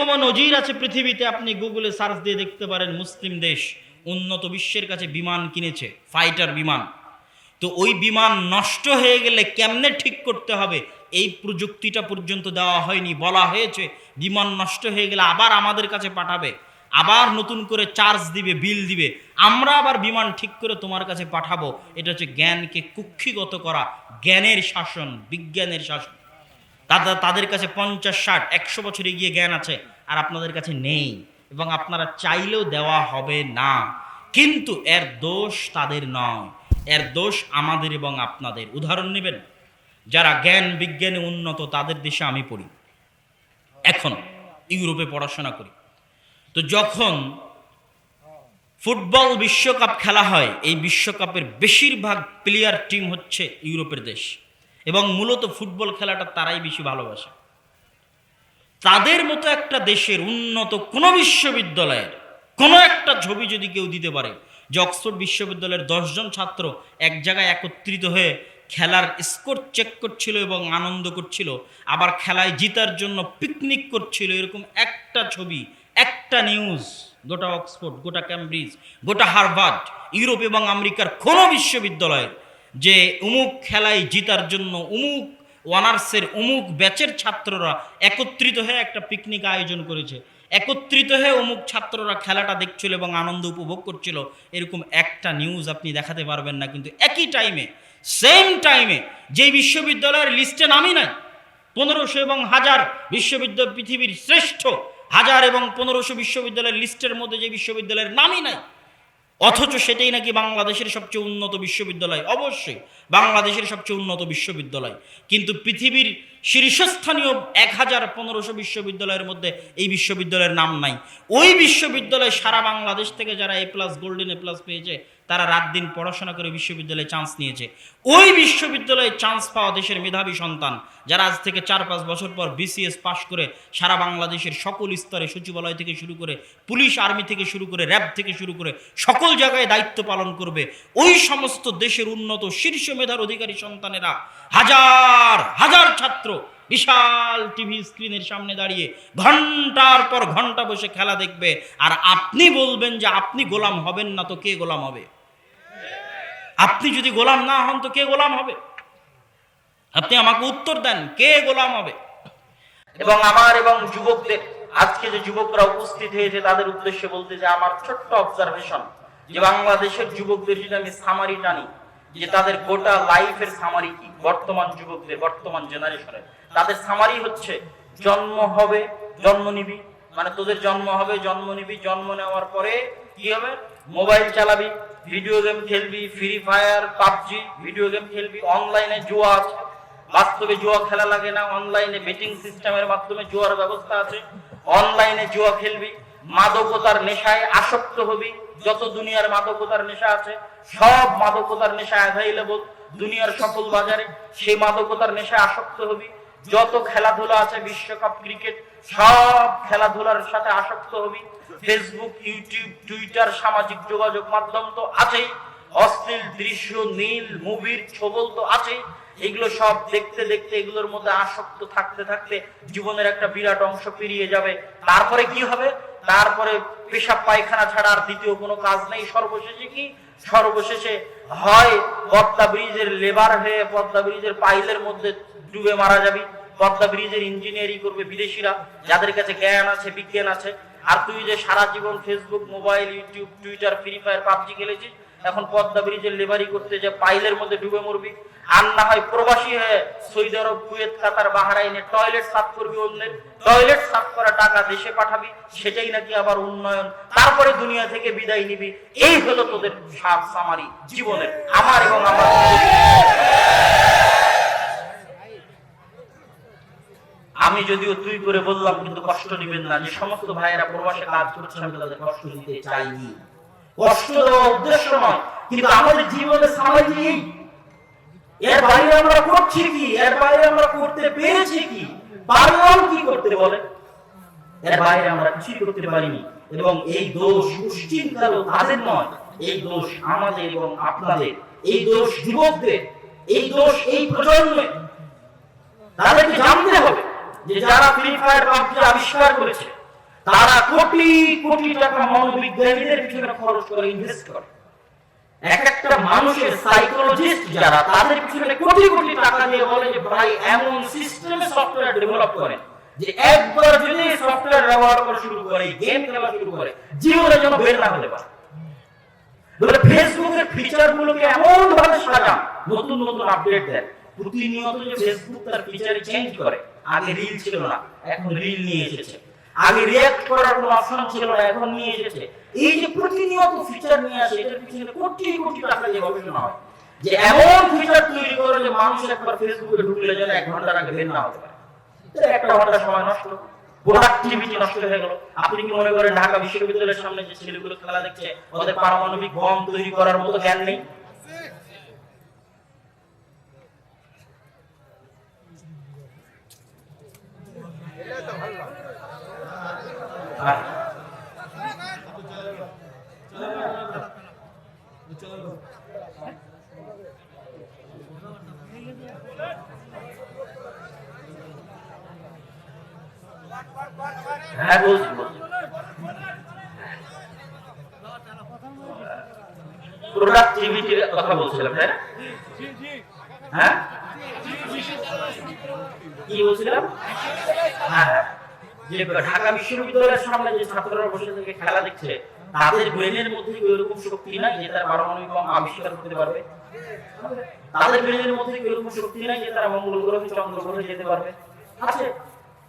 এরকমও নজির আছে পৃথিবীতে, আপনি গুগলে সার্চ দিয়ে দেখতে পারেন, মুসলিম দেশ উন্নত বিশ্বের কাছে বিমান কিনেছে ফাইটার বিমান। তো ওই বিমান নষ্ট হয়ে গেলে কেমনে ঠিক করতে হবে? এই প্রযুক্তিটা পর্যন্ত দেওয়া হয়নি, বলা হয়েছে, বিমান নষ্ট হয়ে গেলে আবার আমাদের কাছে পাঠাবে, আবার নতুন করে চার্জ দিবে বিল দিবে। আমরা আবার বিমান ঠিক করে তোমার কাছে পাঠাবো। এটা হচ্ছে জ্ঞানকে কুক্ষিগত করা, জ্ঞানের শাসন, বিজ্ঞানের শাসন। তাদের তাদের কাছে পঞ্চাশ, ষাট, একশো বছরে গিয়ে জ্ঞান আছে আর আপনাদের কাছে নেই এবং আপনারা চাইলেও দেওয়া হবে না। কিন্তু এর দোষ তাদের নয়। এর দোষ আমাদের এবং আপনাদের। উদাহরণ নেবেন, যারা জ্ঞান, বিজ্ঞানে উন্নত, তাদের দেশে আমি পড়ি। এখন ইউরোপে পড়াশোনা করি। তো যখন ফুটবল বিশ্বকাপ খেলা হয়, এই বিশ্বকাপের বেশিরভাগ প্লেয়ার টিম হচ্ছে ইউরোপের দেশ। এবং মূলত ফুটবল খেলাটা তারাই বেশি ভালোবাসে। তাদের মতো একটা দেশের উন্নত কোনো বিশ্ববিদ্যালয়ের কোনো একটা ছবি যদি কেউ দিতে পারে, যে অক্সফোর্ড বিশ্ববিদ্যালয়ের দশজন ছাত্র এক জায়গায় একত্রিত হয়ে খেলার স্কোর চেক করছিল এবং আনন্দ করছিল, আবার খেলায় জিতার জন্য পিকনিক করছিল, এরকম একটা ছবি, একটা নিউজ, গোটা অক্সফোর্ড, গোটা ক্যামব্রিজ, গোটা হার্ভার্ড, ইউরোপ এবং আমেরিকার কোনো বিশ্ববিদ্যালয়ের যে উমুক খেলায় জিতার জন্য উমুক অনার্সের উমুক ব্যাচের ছাত্ররা একত্রিত হয়ে একটা পিকনিক আয়োজন করেছে। একত্রিত হয়ে অমুক ছাত্ররা খেলাটা দেখছিল এবং আনন্দ উপভোগ করছিল। এরকম একটা নিউজ আপনি দেখাতে পারবেন না, কিন্তু একই টাইমে সেম টাইমে যে বিশ্ববিদ্যালয়ের লিস্টে নামই নাই, পনেরোশো এবং হাজার বিশ্ববিদ্যালয় পৃথিবীর শ্রেষ্ঠ হাজার এবং পনেরোশো বিশ্ববিদ্যালয়ের লিস্টের মধ্যে যে বিশ্ববিদ্যালয়ের নামই নাই অথচ সেটাই নাকি বাংলাদেশের সবচেয়ে উন্নত বিশ্ববিদ্যালয়? অবশ্যই, বাংলাদেশের সবচেয়ে উন্নত বিশ্ববিদ্যালয়। কিন্তু পৃথিবীর শীর্ষস্থানীয় এক হাজার পনেরোশো বিশ্ববিদ্যালয়ের মধ্যে এই বিশ্ববিদ্যালয়ের নাম নাই। ওই বিশ্ববিদ্যালয় সারা বাংলাদেশ থেকে যারা A plus golden A plus পেয়েছে তারা রাত দিন পড়াশোনা করে বিশ্ববিদ্যালয়ে চান্স নিয়েছে। ওই বিশ্ববিদ্যালয়ে চান্স পাওয়া দেশের মেধাবী সন্তান, যারা আজ থেকে চার পাঁচ বছর পর বিসিএস পাশ করে সারা বাংলাদেশের সকল স্তরে সচিবালয় থেকে শুরু করে পুলিশ আর্মি থেকে শুরু করে র্যাব থেকে শুরু করে সকল জায়গায় দায়িত্ব পালন করবে। ওই সমস্ত দেশের উন্নত শীর্ষ মেধার অধিকারী সন্তানেরা হাজার হাজার ছাত্র বিশাল টিভি স্ক্রিনের সামনে দাঁড়িয়ে ঘণ্টার পর ঘণ্টা বসে খেলা দেখবে। আর আপনি বলবেন যে আপনি গোলাম হবেন না তো কে গোলাম হবে? আপনি যদি গোলাম না হন তো কে গোলাম হবে? আপনি আমাকে উত্তর দেন, কে গোলাম হবে? এবং আমার এবং যুবকদের, আজকে যে যুবকরা উপস্থিত হয়েছে, তাদের উদ্দেশ্যে বলতে যে আমার ছোট্ট অবজারভেশন যে বাংলাদেশের যুবকদের যদি আমি সামারি টানি, যে তাদের গোটা লাইফের সামারি কি? বর্তমান যুবকদের, বর্তমান জেনারেশনের তাদের সামারি হচ্ছে, জন্ম হবে, জন্ম নিবি। মানে তোদের জন্ম হবে, জন্ম নিবি, জন্ম নেওয়ার পরে কি হবে? মোবাইল চালাবি ভিডিও গেম খেলবি free fire PUBG video game খেলবি অনলাইনে জুয়া আছে। বাস্তবে জুয়া খেলা লাগে না অনলাইনে বেটিং সিস্টেমের মাধ্যমে জুয়ার ব্যবস্থা আছে। অনলাইনে জুয়া খেলবি, মাদকতার নেশায় আসক্ত হবি। যত দুনিয়ার মাদকতার নেশা আছে, সব মাদকতার নেশা অ্যাভেলেবল দুনিয়ার সফল বাজারে সেই মাদকতার নেশায় আসক্ত হবি। যত খেলাধুলা আছে, বিশ্বকাপ, ক্রিকেট সব খেলাধুলার সাথে আসক্ত হবি। ফেসবুক ইউটিউব টুইটার সামাজিক যোগাযোগ মাধ্যম তো আছেই। অশ্লীল দৃশ্য, নীল, মুভির ছবল তো আছেই। এগুলো সব দেখতে দেখতে এগুলোর মধ্যে আসক্ত থাকতে থাকতে জীবনের একটা বিরাট অংশ পেরিয়ে যাবে। তারপরে কি হবে? তারপরে পেশাব পায়খানা ছাড়া আর দ্বিতীয় কোনো কাজ নেই। সর্বশেষে কি? সর্বশেষে হয় পদ্মা ব্রিজের লেবার হয়ে পদ্মা ব্রিজের পাইলের মধ্যে ডুবে মারা যাবি। পদ্মা ব্রিজের ইঞ্জিনিয়ারিং করবে বিদেশিরা, যাদের কাছে জ্ঞান আছে, বিজ্ঞান আছে। আর তুই যে সারা জীবন Facebook mobile YouTube Twitter free fire PUBG খেলেছিস এখন পদ্মা ব্রিজের লেবারি করতে যে পাইলের মধ্যে ডুবে মরবি। আর না হয় প্রবাসী হয়ে সৌদি আরব, কুয়েত, কাতার, বাহারাইনে টয়লেট সাফ করবি অন্যের। টয়লেট সাফ করা টাকা দেশে পাঠাবি, সেটাই নাকি আবার উন্নয়ন। তারপরে দুনিয়া থেকে বিদায় নিবি। এই হলো তোদের সাত সামারি জীবনের। আমার এবং আমার আমি যদিও তুই করে বললাম, কিন্তু কষ্ট নিবেন না। যে সমস্ত ভাইয়েরা প্রবাসে কাজ করছে, আমি তাদের কষ্ট দিতে চাইনি। কষ্ট দেওয়া উদ্দেশ্য নয়, কিন্তু আমাদের জীবনে সামাজিক এর বাইরে আমরা করছি কি? এর বাইরে আমরা করতে পেরেছি কি? পারলাম কি করতে বলে? এর বাইরে আমরা কিছুই করতে পারিনি। এবং এই দোষ দুশ্চিন্তার তাদের নয়, এই দোষ আমাদের এবং আপনাদের, এই দোষ যুবকদের, এই দোষ এই প্রজন্মের তাদেরকে জানতে হবে। যে যারা ফ্রি ফায়ার পাবজি আবিষ্কার করেছে, তারা কোটি কোটি টাকা মনোবিজ্ঞানীদের পিছনে খরচ করে ইনভেস্ট করে। এক একটা মানুষের সাইকোলজিস্ট যারা, তাদের পিছনে কোটি কোটি টাকা দিয়ে বলে যে ভাই, এমন সিস্টেমে সফটওয়্যার ডেভেলপ করে যে একবার যদি সফটওয়্যার ব্যবহার করা শুরু করে গেম খেলা শুরু করে, জীবনে যেন বের না হতে পারে। ফেসবুকের ফিচার গুলোকে এমন ভাবে সাজা নতুন নতুন আপডেট দেয় প্রতিনিয়ত যে ফেসবুক তার ফিচার চেঞ্জ করে, আগে রিল ছিল না, এখন রিল নিয়ে এসেছে। আগে রিয়াক্ট করার কোনো অপশন ছিল না, এখন নিয়ে এসেছে। এই যে প্রতিনিয়ত ফিচার নিয়ে আসে, এটার পিছনে কোটি কোটি টাকা দিয়ে গবেষণা হয়। যে এমন ফিচার তৈরি করে যে মানুষ একবার ফেসবুকে ঢুকলে যেন এক ঘণ্টার আগে বের না হতে পারে। একটা ঘণ্টা সময় নষ্ট প্রোডাক্টিভিটি নষ্ট হয়ে গেল। আপনি কি মনে করেন ঢাকা বিশ্ববিদ্যালয়ের সামনে যে ছেলেগুলো খেলা দেখছে, ওদের পারমাণবিক বম তৈরি করার মতো জ্ঞান নেই? হ্যাঁ বলছি প্রোডাক্টিভিটির কথা বলছিলাম তাই? হ্যাঁ কি বলছিলাম হ্যাঁ হ্যাঁ। যে ঢাকা বিশ্ববিদ্যালয়ের সামনে যে ছাত্ররা বসে থেকে খেলা দেখছে, তাদের ব্রেনের মধ্যে কি শক্তি নাই যে তারা পারমাণবিক আবিষ্কার করতে পারবে? তাদের ব্রেনের মধ্যে শক্তি নাই যে তারা মঙ্গল গ্রহে চন্দ্র গ্রহে যেতে পারবে? আছে?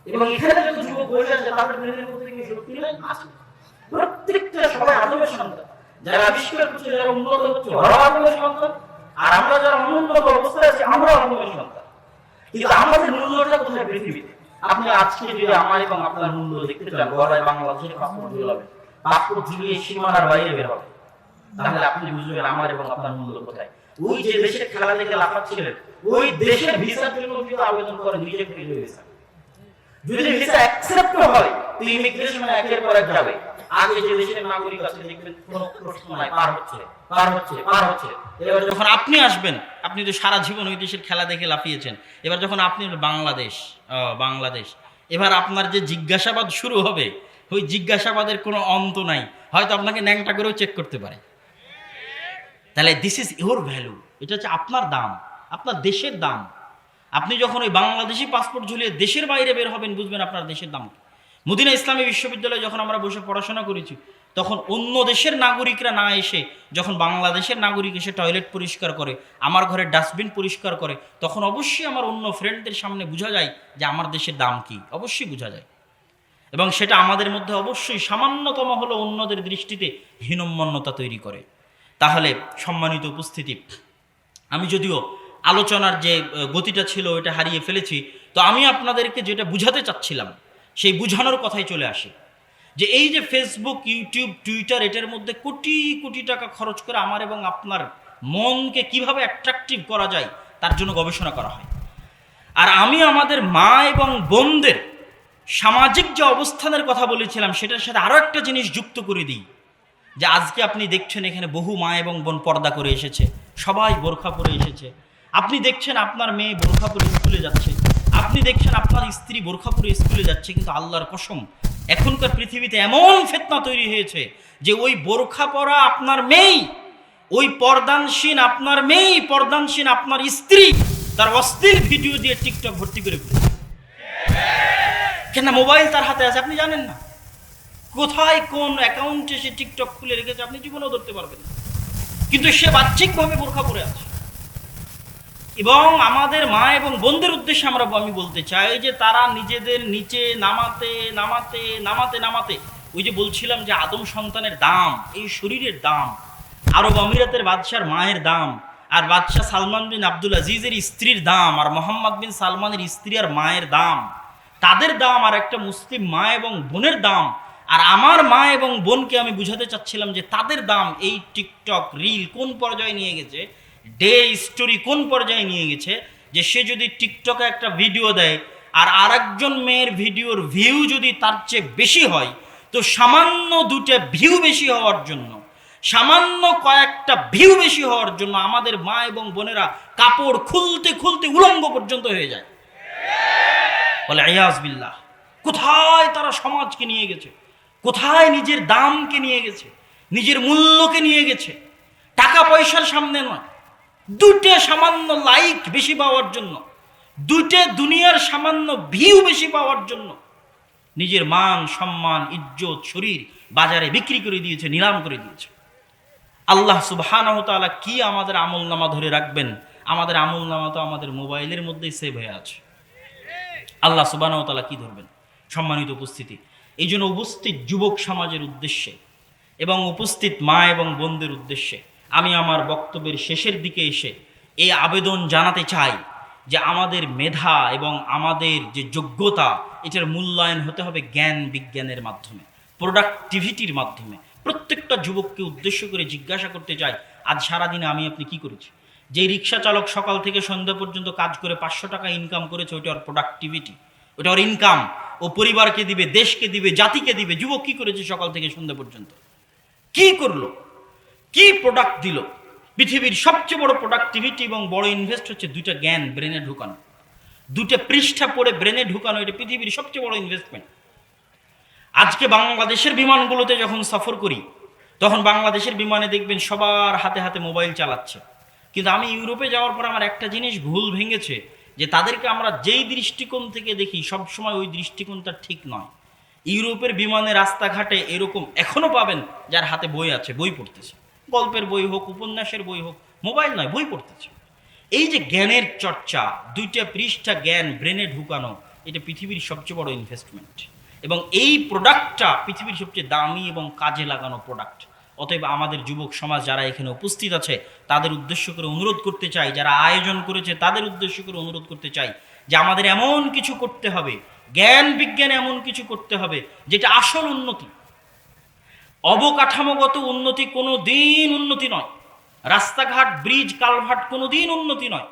এবং এখানে যুবক তাদের ব্রেনের মধ্যে কি শক্তি নাই? আছে। প্রত্যেকটা সবাই আদমের সন্তান। যারা আবিষ্কার করছে, যারা উন্নত হচ্ছে, ওরাও আদমের সন্তান। আর আমরা যারা অনুন্নত অবস্থায় আছি, আমরাও আদমের সন্তান। কিন্তু আমাদের মূল্যটা কোথায়? পৃথিবীতে। আপনি আজকে যদি আমার এবং আপনার মূল্য দেখতে চান গড়ায় বাংলাদেশের পাসপোর্ট ঝুলাবে পাসপোর্ট ঝুলিয়ে সীমানার বাইরে বের হবে। তাহলে আপনি বুঝবেন আমার এবং আপনার মূল্য কোথায়। ওই যে দেশের খেলা দেখে লাফাচ্ছিলেন, ওই দেশের ভিসার জন্য কিন্তু আবেদন করে নিজে ভিসা যদি ভিসা অ্যাকসেপ্ট হয়, তো ইমিগ্রেশন একের পর এক যাবে। আগে যে দেশের নাগরিক আছে দেখবেন কোনো প্রশ্ন নাই, পার হচ্ছে পার হচ্ছে পার হচ্ছে। এবার যখন আপনি আসবেন, আপনি তো সারা জীবন ওই দেশের খেলা দেখে লাফিয়েছেন, এবার যখন আপনি বাংলাদেশ বাংলাদেশ, এবার আপনার যে জিজ্ঞাসাবাদ শুরু হবে, ওই জিজ্ঞাসাবাদের কোনো অন্ত নাই। হয়তো আপনাকে ন্যাংটা করেও চেক করতে পারে। তাহলে দিস ইজ ইউর ভ্যালু এটা হচ্ছে আপনার দাম, আপনার দেশের দাম। আপনি যখন ওই বাংলাদেশি পাসপোর্ট ঝুলিয়ে দেশের বাইরে বের হবেন, বুঝবেন আপনার দেশের দাম কি। মদিনা ইসলামী বিশ্ববিদ্যালয়ে যখন আমরা বসে পড়াশোনা করেছি, তখন অন্য দেশের নাগরিকরা না এসে যখন বাংলাদেশের নাগরিক এসে টয়লেট পরিষ্কার করে, আমার ঘরের ডাস্টবিন পরিষ্কার করে, তখন অবশ্যই আমার অন্য ফ্রেন্ডদের সামনে বোঝা যায় যে আমার দেশের দাম কি। অবশ্যই বোঝা যায়। এবং সেটা আমাদের মধ্যে অবশ্যই সামান্যতম হলো অন্যদের দৃষ্টিতে হীনম্মন্যতা তৈরি করে। তাহলে সম্মানিত উপস্থিতি, আমি যদিও আলোচনার যে গতিটা ছিল ওটা হারিয়ে ফেলেছি, তো আমি আপনাদেরকে যেটা বুঝাতে চাচ্ছিলাম সেই বুঝানোর কথাই চলে আসি। যে এই যে ফেসবুক ইউটিউব টুইটার এটার মধ্যে কোটি কোটি টাকা খরচ করে আমার এবং আপনার মনকে কীভাবে অ্যাট্রাকটিভ করা যায়, তার জন্য গবেষণা করা হয়। আর আমি আমাদের মা এবং বোনদের সামাজিক যে অবস্থানের কথা বলেছিলাম, সেটার সাথে আরও একটা জিনিস যুক্ত করে দিই। যে আজকে আপনি দেখছেন এখানে বহু মা এবং বোন পর্দা করে এসেছে, সবাই বোরখা পরে এসেছে। আপনি দেখছেন আপনার মেয়ে বোরখা পরে স্কুলে যাচ্ছে। আপনি দেখছেন আপনার স্ত্রী বোরখা পরে স্কুলে যাচ্ছে, কিন্তু আল্লাহর কসম, এখনকার পৃথিবীতে এমন ফেতনা তৈরি হয়েছে যে ওই বোরখা পরা আপনার মেয়ে, ওই পর্দানসীন আপনার মেয়ে, পর্দানসীন আপনার স্ত্রী, তার অস্থির ভিডিও দিয়ে টিকটক ভর্তি করে ফেলেছে। কেন মোবাইল তার হাতে আছে, আপনি জানেন না। কোথায় কোন অ্যাকাউন্টে সে টিকটক খুলে রেখেছে, আপনি জীবনেও ধরতে পারবেন কিন্তু সে বাহ্যিকভাবে বোরখা পরে আছে। এবং আমাদের মা এবং বোনদের উদ্দেশ্যে আমরা আমি বলতে চাই যে তারা নিজেদের নিচে নামাতে নামাতে নামাতে নামাতে, ওই যে বলছিলাম যে আদম সন্তানের দাম, এই শরীরের দাম, আরব আমিরাতের বাদশার মায়ের দাম, আর বাদশাহ সালমান বিন আব্দুল আজিজের স্ত্রীর দাম, আর মোহাম্মদ বিন সালমানের স্ত্রী আর মায়ের দাম, তাদের দাম আর একটা মুসলিম মা এবং বোনের দাম, আর আমার মা এবং বোনকে আমি বুঝাতে চাচ্ছিলাম যে তাদের দাম এই টিকটক রিল কোন পর্যায়ে নিয়ে গেছে ডে স্টোরি কোন পর্যায়ে নিয়ে গেছে, যে সে যদি টিকটকে একটা ভিডিও দেয় আর আরেকজন মেয়ের ভিডিওর ভিউ যদি তার চেয়ে বেশি হয়, তো সামান্য দুটো ভিউ বেশি হওয়ার জন্য, সামান্য কয়েকটা ভিউ বেশি হওয়ার জন্য আমাদের মা এবং বোনেরা কাপড় খুলতে খুলতে উলঙ্গ পর্যন্ত হয়ে যায়। বলে আয়াজ বিল্লাহ, কোথায় তারা সমাজকে নিয়ে গেছে? কোথায় নিজের দামকে নিয়ে গেছে? নিজের মূল্যকে নিয়ে গেছে? টাকা পয়সার সামনে নয় দুটে সামান্য লাইক বেশি পাওয়ার জন্য দুটে দুনিয়ার সামান্য ভিউ বেশি পাওয়ার জন্য নিজের মান, সম্মান, ইজ্জত, শরীর বাজারে বিক্রি করে দিয়েছে, নিলাম করে দিয়েছে। আল্লাহ সুবহানাহু তাআলা কি আমাদের আমল নামা ধরে রাখবেন? আমাদের আমল নামা তো আমাদের মোবাইলের মধ্যেই সেভ হয়ে আছে। আল্লাহ সুবহানাহু তাআলা কি ধরবেন? সম্মানিত উপস্থিতি এই জন্য উপস্থিত যুবক সমাজের উদ্দেশ্যে এবং উপস্থিত মা এবং বোনদের উদ্দেশ্যে আমি আমার বক্তব্যের শেষের দিকে এসে এই আবেদন জানাতে চাই যে আমাদের মেধা এবং আমাদের যে যোগ্যতা, এটার মূল্যায়ন হতে হবে জ্ঞান বিজ্ঞানের মাধ্যমে প্রোডাক্টিভিটির মাধ্যমে। প্রত্যেকটা যুবককে উদ্দেশ্য করে জিজ্ঞাসা করতে চাই, আজ সারাদিনে আমি আপনি কি করেছি? যে রিক্সা চালক সকাল থেকে সন্ধ্যা পর্যন্ত কাজ করে পাঁচশো টাকা ইনকাম করেছে ওইটা ওর প্রোডাক্টিভিটি ওটা ওর ইনকাম ও পরিবারকে দিবে, দেশকে দিবে, জাতিকে দিবে, যুবক কি করেছে সকাল থেকে সন্ধ্যা পর্যন্ত? কি করল? কি প্রোডাক্ট দিল? পৃথিবীর সবচেয়ে বড় প্রোডাক্টিভিটি এবং বড় ইনভেস্ট হচ্ছে দুইটা জ্ঞান ব্রেনে ঢুকানো। দুটো পৃষ্ঠা পড়ে ব্রেনে ঢুকানো, এটা পৃথিবীর সবচেয়ে বড় ইনভেস্টমেন্ট আজকে বাংলাদেশের বিমানগুলোতে যখন সফর করি, তখন বাংলাদেশের বিমানে দেখবেন সবার হাতে হাতে মোবাইল চালাচ্ছে। কিন্তু আমি ইউরোপে যাওয়ার পর আমার একটা জিনিস ভুল ভেঙেছে, যে তাদেরকে আমরা যেই দৃষ্টিকোণ থেকে দেখি সব সময় ওই দৃষ্টিকোণটা ঠিক নয়। ইউরোপের বিমানে রাস্তাঘাটে এরকম এখনও পাবেন যার হাতে বই আছে, বই পড়তেছে। গল্পের বই হোক, উপন্যাসের বই হোক, মোবাইল নয়, বই পড়তেছে। এই যে জ্ঞানের চর্চা, দুইটা পৃষ্ঠা জ্ঞান ব্রেনে ঢুকানো, এটা পৃথিবীর সবচেয়ে বড় ইনভেস্টমেন্ট এবং এই প্রোডাক্টটা পৃথিবীর সবচেয়ে দামি এবং কাজে লাগানো প্রোডাক্ট অতএব আমাদের যুবক সমাজ যারা এখানে উপস্থিত আছে, তাদের উদ্দেশ্য করে অনুরোধ করতে চাই, যারা আয়োজন করেছে, তাদের উদ্দেশ্য করে অনুরোধ করতে চাই যে আমাদের এমন কিছু করতে হবে, জ্ঞান বিজ্ঞান এমন কিছু করতে হবে, যেটা আসল উন্নতি। অবকাঠামোগত উন্নতি কোনো দিন উন্নতি নয়। রাস্তাঘাট, ব্রিজ, কালভার্ট কোনো দিন উন্নতি নয়।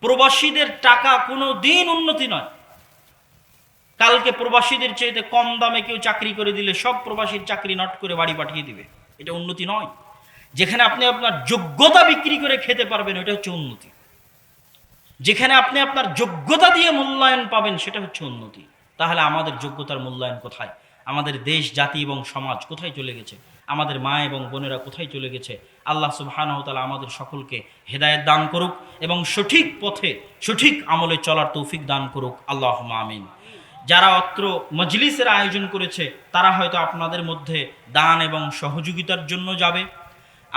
প্রবাসীদের টাকা কোনো দিন উন্নতি নয়। কালকে প্রবাসীদের চাইতে কম দামে কেউ চাকরি করে দিলে সব প্রবাসীর চাকরি নট করে বাড়ি পাঠিয়ে দিবে। এটা উন্নতি নয়। যেখানে আপনি আপনার যোগ্যতা বিক্রি করে খেতে পারবেন, ওটা হচ্ছে উন্নতি। যেখানে আপনি আপনার যোগ্যতা দিয়ে মূল্যায়ন পাবেন, সেটা হচ্ছে উন্নতি। তাহলে আমাদের যোগ্যতার মূল্যায়ন কোথায়? আমাদের দেশ, জাতি এবং সমাজ কোথায় চলে গেছে? আমাদের মা এবং বোনেরা কোথায় চলে গেছে? আল্লাহ সুবহানাহু তাআলা আমাদের সকলকে হেদায়েত দান করুক এবং সঠিক পথে, সঠিক আমলে চলার তৌফিক দান করুক। আল্লাহ আমিন। যারা অত্র মজলিসের আয়োজন করেছে, তারা হয়তো আপনাদের মধ্যে দান এবং সহযোগিতার জন্য যাবে।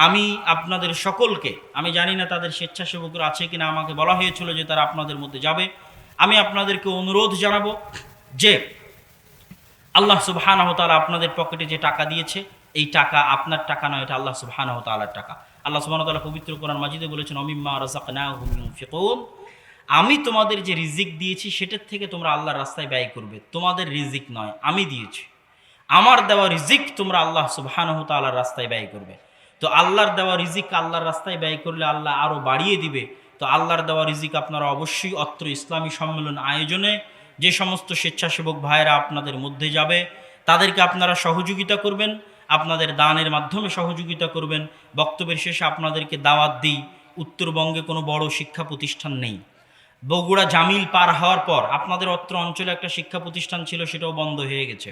আমি আপনাদের সকলকে, আমি জানি না তাদের স্বেচ্ছাসেবকরা আছে কিনা, আমাকে বলা হয়েছিল যে তারা আপনাদের মধ্যে যাবে। আমি আপনাদেরকে অনুরোধ জানাব যে আল্লাহ সুবহানাহ তাআলা আপনাদের পকেটে যে টাকা দিয়েছে, এই টাকা আপনার টাকা নয়, এটা আল্লাহ সুবহানাহ তাআলার টাকা। আল্লাহ সুবহানাহু তাআলা পবিত্র কোরআন মাজিদে বলেছেন, অমিম্মা রাযাকনাহুম ইউনফিকুন আমি তোমাদের যে রিজিক দিয়েছি, সেটার থেকে তোমরা আল্লাহর রাস্তায় ব্যয় করবে। তোমাদের রিজিক নয়, আমি দিয়েছি। আমার দেওয়া রিজিক তোমরা আল্লাহ সুবহানাহ তাআলার রাস্তায় ব্যয় করবে। তো আল্লাহর দেওয়া রিজিক আল্লাহর রাস্তায় ব্যয় করলে আল্লাহ আরও বাড়িয়ে দিবে। তো আল্লাহর দেওয়া রিজিক আপনারা অবশ্যই অত্র ইসলামী সম্মেলন আয়োজনে যে সমস্ত স্বেচ্ছাসেবক ভাইয়েরা আপনাদের মধ্যে যাবে, তাদেরকে আপনারা সহযোগিতা করবেন, আপনাদের দানের মাধ্যমে সহযোগিতা করবেন। বক্তব্যের শেষে আপনাদেরকে দাওয়াত দিই, উত্তরবঙ্গে কোনো বড় শিক্ষা প্রতিষ্ঠান নেই। বগুড়া জামিল পার হওয়ার পর আপনাদের অত্র অঞ্চলে একটা শিক্ষা প্রতিষ্ঠান ছিল, সেটাও বন্ধ হয়ে গেছে।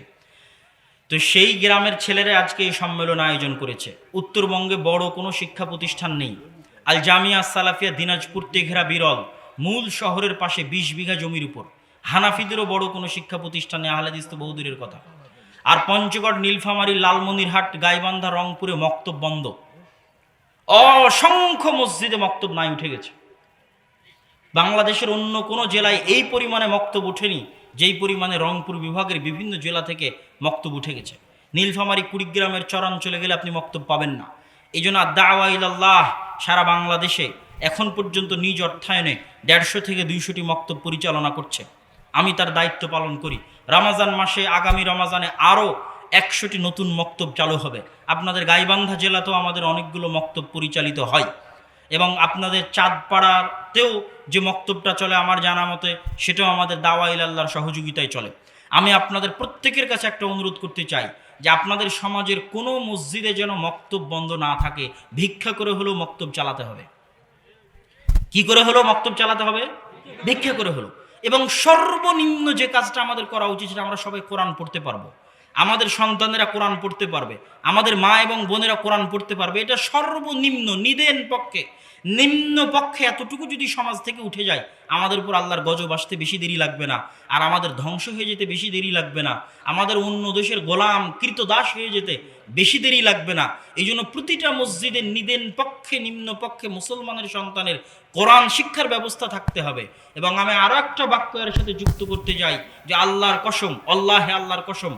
তো সেই গ্রামের ছেলেরা আজকে এই সম্মেলন আয়োজন করেছে। উত্তরবঙ্গে বড় কোনো শিক্ষা প্রতিষ্ঠান নেই। আল জামিয়া সালাফিয়া দিনাজপুর তেঘরা বিরল, মূল শহরের পাশে বিশ বিঘা জমির উপর। হানাফিদেরও বড় কোনো শিক্ষা প্রতিষ্ঠানে আহলাদিস তো বহুদূরের কথা। আর পঞ্চগড়, নীলফামারী, লালমনিরহাট, গাইবান্ধা, রংপুরে মক্তব বন্ধ। অসংখ্য মসজিদে মক্তব নাই, উঠে গেছে। বাংলাদেশের অন্য কোনো জেলায় এই পরিমাণে মক্তব ওঠেনি, যেই পরিমাণে রংপুর বিভাগের বিভিন্ন জেলা থেকে মক্তব উঠে গেছে। নীলফামারী, কুড়িগ্রামের চরাঞ্চলে গেলে আপনি মক্তব পাবেন না। এই জন্য দাওয়াইল্লাহ সারা বাংলাদেশে এখন পর্যন্ত নিজ অর্থায়নে দেড়শো থেকে দুইশোটি মক্তব পরিচালনা করছে। আমি তার দায়িত্ব পালন করি। রমাজান মাসে, আগামী রমাজানে আরও একশোটি নতুন মক্তব চালু হবে। আপনাদের গাইবান্ধা জেলাতেও আমাদের অনেকগুলো মক্তব পরিচালিত হয়। এবং আপনাদের চাঁদপাড়াতেও যে মক্তবটা চলে আমার জানা মতে, সেটাও আমাদের দাওয়া ইলাল্লাহর সহযোগিতায় চলে। আমি আপনাদের প্রত্যেকের কাছে একটা অনুরোধ করতে চাই যে আপনাদের সমাজের কোনো মসজিদে যেন মক্তব বন্ধ না থাকে, ভিক্ষা করে হলেও মক্তব চালাতে হবে। কি করে হলো মক্তব চালাতে হবে? ভিক্ষা করে হলো এবং সর্বনিম্ন যে কাজটা আমাদের করা উচিত সেটা আমরা সবাই কোরআন পড়তে পারব। আমাদের সন্তানেরা কোরআন পড়তে পারবে, আমাদের মা এবং বোনেরা কোরআন পড়তে পারবে, এটা সর্বনিম্ন, নিদেন পক্ষে। নিম্ন পক্ষে এতটুকু যদি সমাজ থেকে উঠে যায়, আমাদের উপর আল্লাহর গজব আসতে বেশি দেরি লাগবে না, আর আমাদের ধ্বংস হয়ে যেতে বেশি দেরি লাগবে না, আমাদের অন্য দেশের গোলাম কৃতদাস হয়ে যেতে বেশি দেরি লাগবে না। এই জন্য প্রতিটা মসজিদের নিদেন পক্ষে, নিম্ন পক্ষে মুসলমানের সন্তানের কোরআন শিক্ষার ব্যবস্থা থাকতে হবে। এবং আমি আরও একটা বাক্য এর সাথে যুক্ত করতে যাই যে আল্লাহর কসম আল্লাহে আল্লাহর কসম।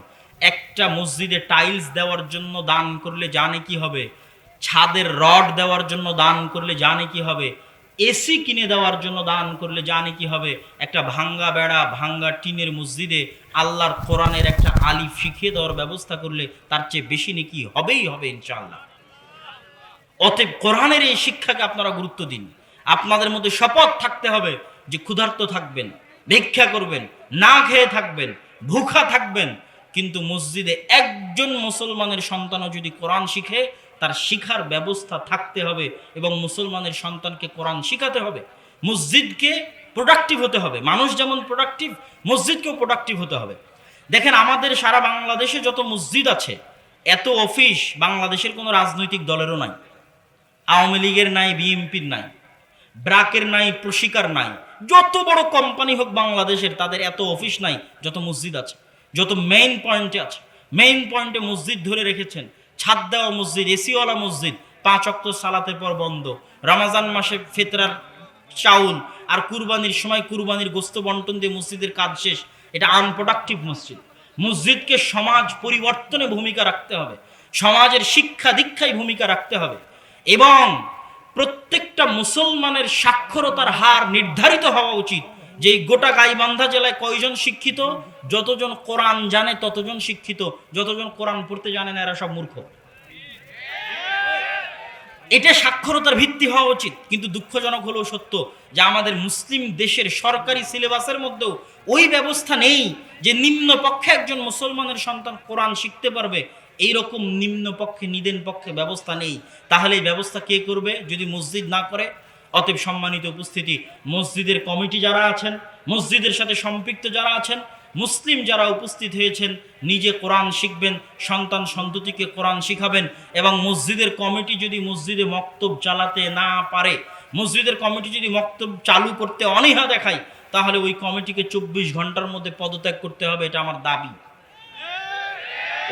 একটা মসজিদে টাইলস দেওয়ার জন্য দান করলে জানে কি হবে? ছাদের রড দেওয়ার জন্য দান করলে জানে কি হবে? এসি কিনে দেওয়ার জন্য দান করলে জানে কি হবে? একটা ভাঙ্গা বেড়া, ভাঙ্গা টিনের মসজিদে আল্লাহর কোরআনের একটা আলিফ শিখিয়ে দেওয়ার ব্যবস্থা করলে তার চেয়ে বেশি নাকি হবেই হবে ইনশাআল্লাহ। অতএব কোরআনের এই শিক্ষাকে আপনারা গুরুত্ব দিন। আপনাদের মধ্যে শপথ থাকতে হবে যে ক্ষুধার্ত থাকবেন, ভিক্ষা করবেন, না খেয়ে থাকবেন, ভুখা থাকবেন কিন্তু মসজিদে একজন মুসলমানের সন্তানও যদি কোরআন শিখে, তার শিখার ব্যবস্থা থাকতে হবে এবং মুসলমানের সন্তানকে কোরআন শিখাতে হবে। মসজিদকে প্রোডাক্টিভ হতে হবে। মানুষ যেমন প্রোডাক্টিভ মসজিদকেও প্রোডাক্টিভ হতে হবে। দেখেন, আমাদের সারা বাংলাদেশে যত মসজিদ আছে, এত অফিস বাংলাদেশের কোনো রাজনৈতিক দলেরও নাই। আওয়ামী লীগের নাই, বিএনপির নাই, ব্রাকের নাই, প্রশিকার নাই। যত বড় কোম্পানি হোক বাংলাদেশের, তাদের এত অফিস নাই, যত মসজিদ আছে। যত মেইন পয়েন্টে আছে মেইন পয়েন্টে মসজিদ ধরে রেখেছেন ছাদ দেওয়া মসজিদ, এসিওয়ালা মসজিদ, পাঁচ অক্ত সালাতের পর বন্ধ, রমাজান মাসে ফেতরার চাউল আর কুরবানির সময় কুরবানির গোস্ত বন্টন দিয়ে মসজিদের কাজ শেষ, এটা আনপ্রোডাক্টিভ মসজিদ। মসজিদকে সমাজ পরিবর্তনে ভূমিকা রাখতে হবে, সমাজের শিক্ষা দীক্ষায় ভূমিকা রাখতে হবে এবং প্রত্যেকটা মুসলমানের সাক্ষরতার হার নির্ধারিত হওয়া উচিত। যে গোটা গাইবান্ধা জেলায় কয়জন শিক্ষিত, যতজন কোরআন জানে ততজন শিক্ষিত, যতজন কোরআন পড়তে জানে না এরা সব মূর্খ। এটা সাক্ষরতার ভিত্তি হওয়া উচিত, কিন্তু দুঃখজনক হলেও সত্য যে আমাদের মুসলিম দেশের সরকারি সিলেবাসের মধ্যেও ওই ব্যবস্থা নেই যে নিম্ন পক্ষে একজন মুসলমানের সন্তান কোরআন শিখতে পারবে এই রকম নিম্ন পক্ষে, নিদেন পক্ষে ব্যবস্থা নেই। তাহলে এই ব্যবস্থা কে করবে? যদি মসজিদ না করে অতএব সম্মানিত উপস্থিতি, মসজিদের কমিটি যারা আছেন, মসজিদের সাথে সম্পৃক্ত যারা আছেন, মুসলিম যারা উপস্থিত হয়েছেন, নিজে কোরআন শিখবেন, সন্তান সন্ততিকে কোরআন শিখাবেন এবং মসজিদের কমিটি যদি মসজিদে মক্তব চালাতে না পারে, মসজিদের কমিটি যদি মক্তব চালু করতে অনীহা দেখায়, তাহলে ওই কমিটিকে চব্বিশ ঘণ্টার মধ্যে পদত্যাগ করতে হবে, এটা আমার দাবি।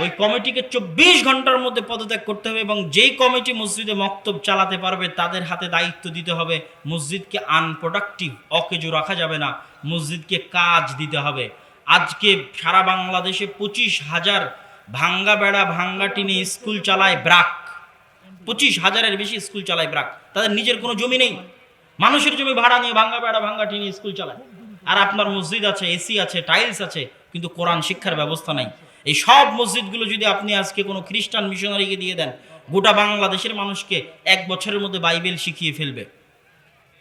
ওই কমিটিকে চব্বিশ ঘণ্টার মধ্যে পদত্যাগ করতে হবে এবং যেই কমিটি মসজিদে মক্তব চালাতে পারবে, তাদের হাতে দায়িত্ব দিতে হবে। মসজিদকে আনপ্রোডাক্টিভ অকেজো রাখা যাবে না। মসজিদকে কাজ দিতে হবে। আজকে সারা বাংলাদেশে পঁচিশ হাজার ভাঙ্গা বেড়া, ভাঙ্গা টিনে স্কুল চালায় ব্রাক। পঁচিশ হাজারের বেশি স্কুল চালায় ব্রাক। তাদের নিজের কোনো জমি নেই। মানুষের জমি ভাড়া নিয়ে ভাঙ্গা বেড়া, ভাঙ্গা টিনে স্কুল চালায়। আর আপনার মসজিদ আছে, এসি আছে, টাইলস আছে, কিন্তু কোরআন শিক্ষার ব্যবস্থা নাই। এই সব মসজিদগুলো যদি আপনি আজকে কোনো খ্রিস্টান মিশনারিকে দিয়ে দেন, গোটা বাংলাদেশের মানুষকে এক বছরের মধ্যে বাইবেল শিখিয়ে ফেলবে।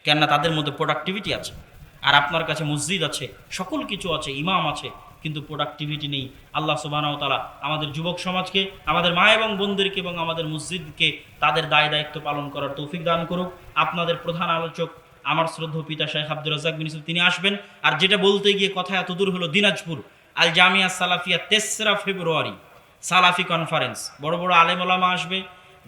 কেননা তাদের মধ্যে প্রোডাক্টিভিটি আছে। আর আপনার কাছে মসজিদ আছে, সকল কিছু আছে, ইমাম আছে, কিন্তু প্রোডাক্টিভিটি নেই। আল্লাহ সুবাহ তালা আমাদের যুবক সমাজকে, আমাদের মা এবং বোনদেরকে এবং আমাদের মসজিদকে তাদের দায় দায়িত্ব পালন করার তৌফিক দান করুক। আপনাদের প্রধান আলোচক, আমার শ্রদ্ধ পিতা শেখ আব্দুর রাজাক বিন তিনি আসবেন। আর যেটা বলতে গিয়ে কথা এত দূর হলো দিনাজপুর। আল জামিয়া সালাফিয়া তেসরা ফেব্রুয়ারি, সালাফি কনফারেন্স বড় বড় আলেমোলামা আসবে,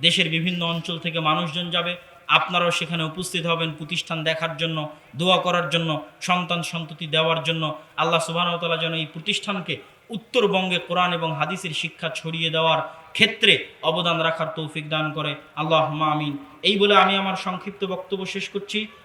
দেশের বিভিন্ন অঞ্চল থেকে মানুষজন যাবে। আপনারাও সেখানে উপস্থিত হবেন প্রতিষ্ঠান দেখার জন্য, দোয়া করার জন্য, সন্তান সন্ততি দেওয়ার জন্য। আল্লাহ সুবাহতালা যেন এই প্রতিষ্ঠানকে উত্তরবঙ্গে কোরআন এবং হাদিসের শিক্ষা ছড়িয়ে দেওয়ার ক্ষেত্রে অবদান রাখার তৌফিক দান করে। আল্লাহ আমিন। এই বলে আমি আমার সংক্ষিপ্ত বক্তব্য শেষ করছি।